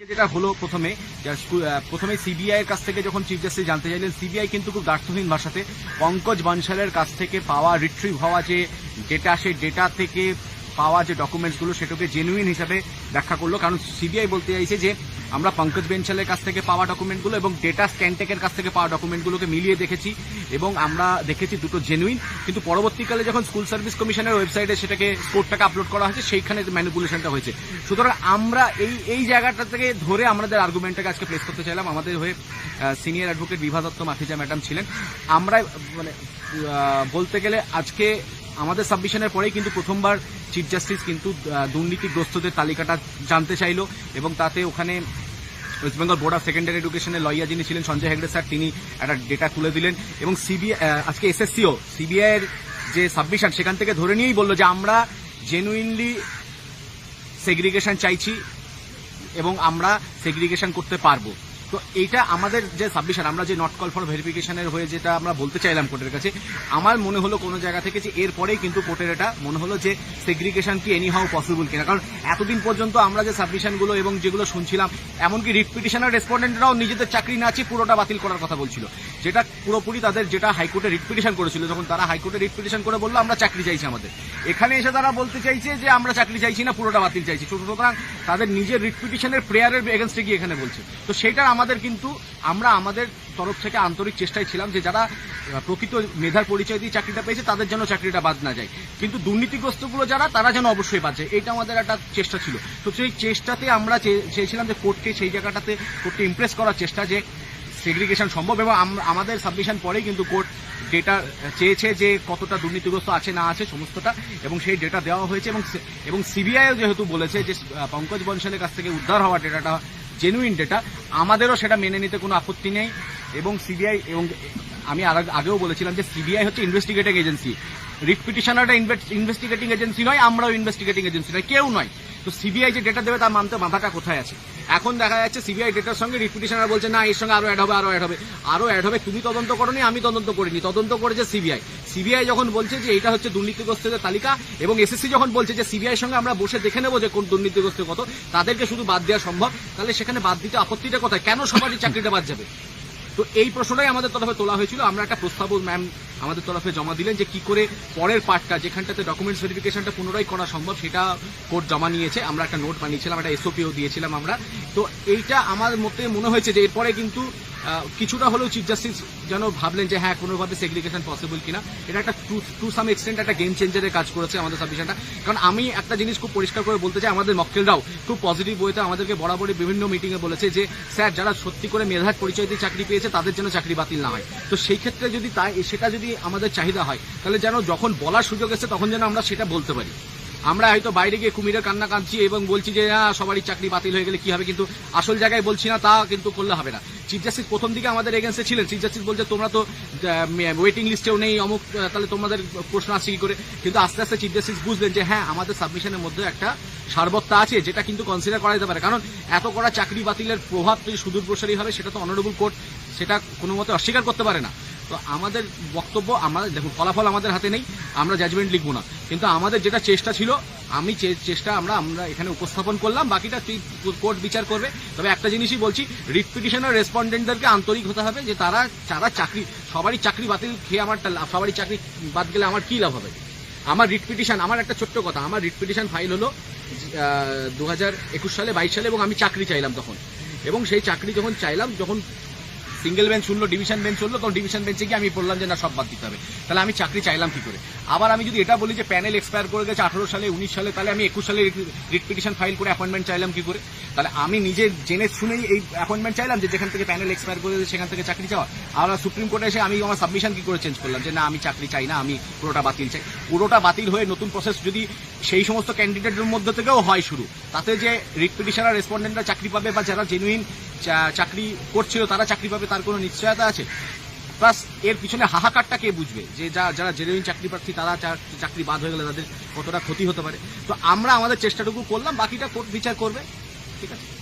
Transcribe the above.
যেটা হলো প্রথমে প্রথমে সিবিআই এর কাছ থেকে যখন চিফ জাস্টিস জানতে চাইলেন, সিবিআই কিন্তু খুব দার্থহীন ভাষাতে পঙ্কজ বানশালের কাছ থেকে পাওয়া রিট্রিভ হওয়া যে ডেটা সেই ডেটা থেকে পাওয়া যে ডকুমেন্টসগুলো সেটাকে জেনুইন হিসাবে ব্যাখ্যা করল। কারণ সিবিআই বলতে চাইছে যে আমরা পঙ্কজ বেঞ্চালের কাছ থেকে পাওয়া ডকুমেন্টগুলো এবং ডেটা স্ক্যানটেকের কাছ থেকে পাওয়া ডকুমেন্টগুলোকে মিলিয়ে দেখেছি এবং আমরা দেখেছি দুটো জেনুইন কিন্তু পরবর্তীকালে যখন স্কুল সার্ভিস কমিশনের ওয়েবসাইটে সেটাকে স্কোরটাকে আপলোড করা হয়েছে, সেইখানে ম্যানিপুলেশনটা হয়েছে। সুতরাং আমরা এই এই জায়গাটা থেকে ধরে আমাদের আর্গুমেন্টটাকে আজকে প্লেস করতে চাইলাম। আমাদের হয়ে senior advocate Bibha Dutta Mathija madam ছিলেন। আমরা মানে বলতে গেলে আজকে আমাদের সাবমিশনের পরেই কিন্তু প্রথমবার চিফ জাস্টিস কিন্তু দুর্নীতিগ্রস্তদের তালিকাটা জানতে চাইলো এবং তাতে ওখানে West Bengal Board of Secondary এডুকেশনের লয়া যিনি ছিলেন সঞ্জয় হেগড়ে স্যার, তিনি একটা ডেটা তুলে দিলেন এবং সিবিআই আজকে এসএসসিও সিবিআই এর যে সাবমিশন সেখান থেকে ধরে নিয়েই বলল যে আমরা জেনুইনলি সেগ্রিগেশন চাইছি এবং আমরা সেগ্রিগেশন করতে পারব। তো এইটা আমাদের যে সাবমিশন আমরা যে নট কল ফর ভেরিফিকেশনের হয়ে যেটা আমরা বলতে চাইলাম কোর্টের কাছে, আমার মনে হলো কোনো জায়গা থেকে যে এরপরেই কিন্তু কোর্টের এটা মনে হলো যে সেগ্রিগেশন কি এনি হাউ পসিবল কিনা। কারণ এতদিন পর্যন্ত আমরা যে সাবমিশনগুলো এবং যেগুলো শুনছিলাম, এমনকি রিট পিটিশনের রেসপন্ডেন্টরাও নিজেদের চাকরি না পুরোটা বাতিল করার কথা বলছিল। যেটা পুরোপুরি তাদের যেটা হাইকোর্টে রিট পিটিশন করেছিল, যখন তারা হাইকোর্টে রিট পিটিশন করে বলল, আমরা চাকরি চাইছি আমাদের। এখানে এসে তারা বলতে চাইছে যে, আমরা চাকরি চাইছি না, পুরোটা বাতিল চাইছি। সুতরাং তাদের নিজের রিট পিটিশনের প্রেয়ারের এগেনস্টে গিয়ে এখানে বলছে। তো সেটা আমাদের কিন্তু, আমরা আমাদের তরফ থেকে আন্তরিক চেষ্টায় ছিলাম যে যারা প্রকৃত মেধার পরিচয় দিয়ে চাকরিটা পেয়েছে, তাদের যেন চাকরিটা বাদ না যায়। কিন্তু দুর্নীতিগ্রস্তগুলো যারা, তারা যেন অবশ্যই বাদ যায়। এটা আমাদের একটা চেষ্টা ছিল। তো সেই চেষ্টাতে আমরা চেয়েছিলাম যে কোর্টকে সেই জায়গাটাতে, কোর্টকে ইমপ্রেস করার চেষ্টা যে সেগ্রিগেশন সম্ভব এবং আমাদের সাবমিশন পরেই কিন্তু কোর্ট ডেটা চেয়েছে যে কতটা দুর্নীতিগ্রস্ত আছে, না আছে, সমস্তটা এবং সেই ডেটা দেওয়া হয়েছে এবং এবং সিবিআইও যেহেতু বলেছে যে পঙ্কজ বনশালের কাছ থেকে উদ্ধার হওয়া ডেটাটা জেনুইন ডেটা আমাদেরও সেটা মেনে নিতে কোনো আপত্তি নেই। এবং সিবিআই এবং আমি আগেও বলেছিলাম যে সিবিআই হচ্ছে ইনভেস্টিগেটিং এজেন্সি রিট পিটিশনারটা ইনভেস্টিগেটিং এজেন্সি নয়, আমরাও ইনভেস্টিগেটিং এজেন্সি নয়, কেউ নয়। তো সিবিআই যে ডেটা দেবে তার মানতে মাথাটা কোথায় আছে? এখন দেখা যাচ্ছে সিবিআই ডেটার সঙ্গে রিট পিটিশনার বলছে, না, এর সঙ্গে আরও অ্যাড হবে, আরও অ্যাড হবে। আরও অ্যাড হবে, তুমি তদন্ত করনি, আমি তদন্ত করিনি। তদন্ত করেছে সিবিআই সিবিআই যখন বলছে যে এটা হচ্ছে দুর্নীতিগ্রস্তদের তালিকা এবং এসএসসি যখন বলছে যে সিবিআই সঙ্গে আমরা বসে দেখে নেব যে কোন দুর্নীতিগ্রস্ত কত, তাদেরকে শুধু বাদ দেওয়া সম্ভব। তাহলে সেখানে বাদ দিতে আপত্তিটা কোথায়? কেন সবারই চাকরিটা বাদ যাবে? তো এই প্রশ্নটাই আমাদের তরফে তোলা হয়েছিল। আমরা একটা প্রস্তাব ম্যাম আমাদের তরফে জমা দিলেন যে কি করে পরের পার্টটা, যেখানটাতে ডকুমেন্টস ভেরিফিকেশনটা পুনরায় করা সম্ভব সেটা কোর্ট জমা নিয়েছে। আমরা একটা নোট বানিয়েছিলাম, একটা এসওপিও দিয়েছিলাম আমরা। তো এইটা আমার মতে মনে হয়েছে যে এরপরে কিন্তু কিছুটা হলেও চিফ জাস্টিস যেন ভাবলেন যে হ্যাঁ কোনোভাবে সেগ্রিগেশন পসিবল কিনা। এটা একটা টু সাম এক্সটেন্ট একটা গেম চেঞ্জারের কাজ করেছে আমাদের সাবমিশনটা কারণ আমি একটা জিনিস খুব পরিষ্কার করে বলতে চাই, আমাদের মক্কেলরাও খুব পজিটিভ ওয়েতে আমাদেরকে বরাবরই বিভিন্ন মিটিংয়ে বলেছে যে, স্যার, যারা সত্যি করে মেধার পরিচয় দিয়ে চাকরি পেয়েছে, তাদের জন্য চাকরি বাতিল না হয়। তো সেই ক্ষেত্রে যদি তাই, সেটা যদি আমাদের চাহিদা হয়, তাহলে যেন যখন বলার সুযোগ এসে তখন যেন আমরা সেটা বলতে পারি। আমরা হয়তো বাইরে গিয়ে কুমিরের কান্না কাঁদছি এবং বলছি যে না সবারই চাকরি বাতিল হয়ে গেলে কি হবে? কিন্তু আসল জায়গায় বলছি না, তা কিন্তু করলে হবে না। চিফ জাস্টিস প্রথম দিকে আমাদের এগেন্সে ছিলেন। চিফ জাস্টিস বলছে, তোমরা তো ওয়েটিং লিস্টেও নেই, অমুক তাহলে তোমাদের প্রশ্ন আসছে কি করে? কিন্তু আস্তে আস্তে চিফ জাস্টিস বুঝলেন যে হ্যাঁ আমাদের সাবমিশনের মধ্যে একটা সারবত্তা আছে, যেটা কিন্তু কনসিডার করা যেতে পারে। কারণ এত করা চাকরি বাতিলের প্রভাব যদি সুদূর প্রসারী হবে সেটা তো অনারেবল কোর্ট সেটা কোনো মতে অস্বীকার করতে পারে না। তো আমাদের বক্তব্য আমাদের দেখুন, ফলাফল আমাদের হাতে নেই, আমরা জাজমেন্ট লিখব না। কিন্তু আমাদের যেটা চেষ্টা ছিল, আমি চেষ্টা আমরা আমরা এখানে উপস্থাপন করলাম, বাকিটা কোর্ট বিচার করবে। তবে একটা জিনিসই বলছি, রিট পিটিশনের রেসপন্ডেন্টদেরকে আন্তরিক হতে হবে যে তারা যারা চাকরি সবারই চাকরি বাতিল খেয়ে আমার সবারই চাকরি বাদ গেলে আমার কি লাভ হবে? আমার রিট পিটিশন আমার একটা ছোট্ট কথা, আমার রিট পিটিশন ফাইল হলো দু হাজার একুশ সালে, বাইশ সালে, এবং আমি চাকরি চাইলাম তখন। এবং সেই চাকরি যখন চাইলাম, যখন সিঙ্গেল বেঞ্চ শুনলো, ডিভিশন বেঞ্চ শুনলো তখন ডিভিশন বেঞ্চে গিয়ে আমি বললাম যে না, সব বাদ দিতে হবে। তাহলে আমি চাকরি চাইলাম কি করে? আবার আমি যদি এটা বলি যে প্যানেল এক্সপায়ার করে গেছে আঠারো সালে, উনিশ সালে, তাহলে আমি একুশ সালে রিট পিটিশন ফাইল করে অ্যাপয়েন্টমেন্ট চাইলাম কি করে? তাহলে আমি নিজে জেনে শুনেই এই অ্যাপয়েন্টমেন্ট চাইলাম যে যেখান থেকে প্যানেল এক্সপায়ার করে সেখান থেকে চাকরি চাওয়া। আর সুপ্রিম কোর্টে এসে আমি আমার সাবমিশন কি করে চেঞ্জ করলাম? যে না, আমি চাকরি চাই না, আমি পুরোটা বাতিল চাই। পুরোটা বাতিল হয়ে নতুন প্রসেস যদি সেই সমস্ত ক্যান্ডিডেটের মধ্যে থেকেও হয় শুরু, তাতে যে রিট পিটিশনার রেসপন্ডেন্টরা চাকরি পাবে বা যারা জেনুইন চাকরি করছিল তারা চাকরি পাবে, তার কোনো নিশ্চয়তা আছে? প্লাস এর পিছনে হাহাকারটা কে বুঝবে? যে যা, যারা জেনুইন চাকরি প্রার্থী, তারা চাকরি বাদ হয়ে গেলে তাদের কতটা ক্ষতি হতে পারে? তো আমরা আমাদের চেষ্টাটুকু করলাম, বাকিটা বিচার করবে। ঠিক আছে?